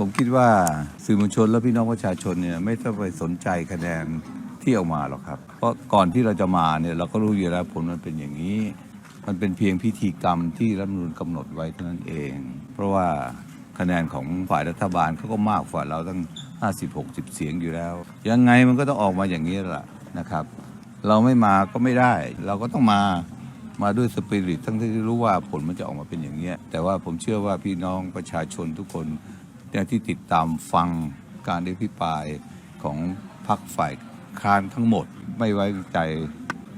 ผมคิดว่าสื่อมวลชนและพี่น้องประชาชนเนี่ยไม่ต้องไปสนใจคะแนนที่ออกมาหรอกครับ เพราะก่อนที่เราจะมาเนี่ยเราก็รู้อยู่แล้วผลมันเป็นอย่างนี้ มันเป็นเพียงพิธีกรรมที่รัฐมนูญกำหนดไว้เท่านั้นเอง เพราะว่าคะแนนของฝ่ายรัฐบาลเขาก็มากกว่าเราตั้ง 50-60 เสียงอยู่แล้ว ยังไงมันก็ต้องออกมาอย่างนี้แหละนะครับ เราไม่มาก็ไม่ได้ เราก็ต้องมามาด้วยสปิริตทั้งที่รู้ว่าผลมันจะออกมาเป็นอย่างนี้แต่ว่าผมเชื่อว่าพี่น้องประชาชนทุกคน ที่ติดตามฟังการอภิปรายของพรรคฝ่ายค้านทั้งหมด ไม่ไว้ใจ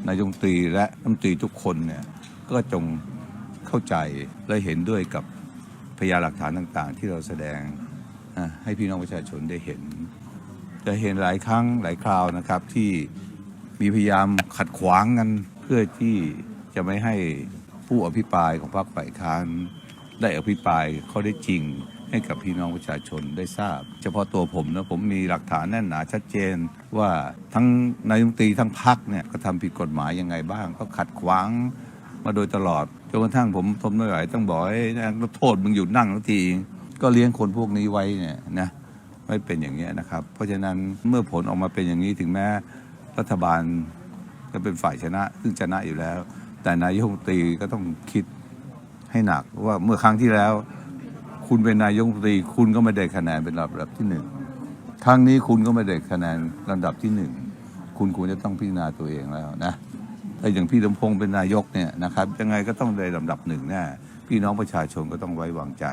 นายกรัฐมนตรีและรัฐมนตรีทุกคนเนี่ยก็จงเข้าใจและเห็นด้วยกับพยานหลักฐานต่างๆ ที่เราแสดงให้พี่น้องประชาชนได้เห็น จะเห็นหลายครั้งหลายคราวนะครับที่มีพยายามขัดขวางกันเพื่อที่จะไม่ให้ผู้อภิปรายของพรรคฝ่ายค้านได้อภิปรายข้อได้จริง ให้กับพี่น้องประชาชนได้ทราบ เฉพาะตัวผมนะผมมีหลักฐานแน่นหนาชัดเจนว่าทั้งนายกรัฐมนตรีทั้งพรรคเนี่ยก็ทำผิดกฎหมายยังไงบ้าง ก็ขัดขวางมาโดยตลอดจนกระทั่งผมทนไม่ไหวต้องบอกให้นักโทษมึงหยุดนั่งทันที ก็เลี้ยงคนพวกนี้ไว้เนี่ยนะไม่เป็นอย่างนี้นะครับ เพราะฉะนั้นเมื่อผลออกมาเป็นอย่างนี้ถึงแม้รัฐบาลจะเป็นฝ่ายชนะ ซึ่งชนะอยู่แล้ว แต่นายกรัฐมนตรีก็ต้องคิดให้หนักว่าเมื่อครั้งที่แล้ว คุณเป็นนายกรัฐมนตรี คุณก็ไม่ได้คะแนนเป็นลำดับที่หนึ่งครั้งนี้คุณก็ไม่ได้คะแนนลำดับที่หนึ่งคุณควรจะต้องพิจารณาตัวเองแล้วนะถ้าอย่างพี่ลำพงษ์เป็นนายกเนี่ยนะครับ ยังไงก็ต้องได้ลำดับหนึ่งแน่พี่น้องประชาชนก็ต้องไว้วางใจ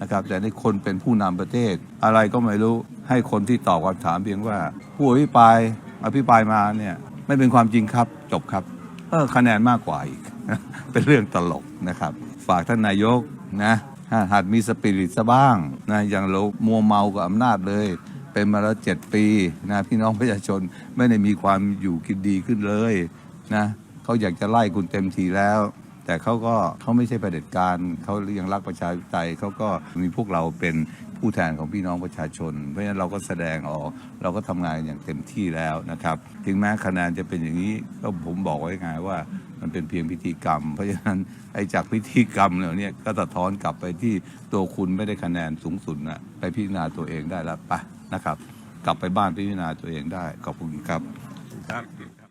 นะครับแต่ในคนเป็นผู้นำประเทศ อะไรก็ไม่รู้ให้คนที่ตอบคำถามเพียงว่า ผู้อภิปรายอภิปรายมาเนี่ยไม่เป็นความจริงครับจบครับเออคะแนนมากกว่าอีก เป็นเรื่องตลกนะครับ ฝากท่านนายกนะ หัดมีสปิริตซะบ้างนะอย่างเรามัวเมากับอำนาจเลย เป็นมาแล้วเจ็ดปีนะพี่น้องประชาชนไม่ได้มีความอยู่กินดีขึ้นเลยนะเขาอยากจะไล่คุณเต็มทีแล้ว แต่เขาก็เขาไม่ใช่ประเผด็จการเขายังรักประชาธิปไตยเขาก็มีพวกเราเป็นผู้แทนของพี่น้องประชาชน เพราะฉะนั้นเราก็แสดงออก เราก็ทำงานอย่างเต็มที่แล้วนะครับ ถึงแม้คะแนนจะเป็นอย่างนี้ก็ผมบอกไว้ไงว่า มันเป็นเพียงพิธีกรรม เพราะฉะนั้นไอ้จากพิธีกรรมเหล่านี้ก็สะท้อนกลับไปที่ตัวคุณไม่ได้คะแนนสูงสุดนะไปพิจารณาตัวเองได้แล้วไปนะครับ กลับไปบ้านพิจารณาตัวเองได้ขอบคุณครับครับ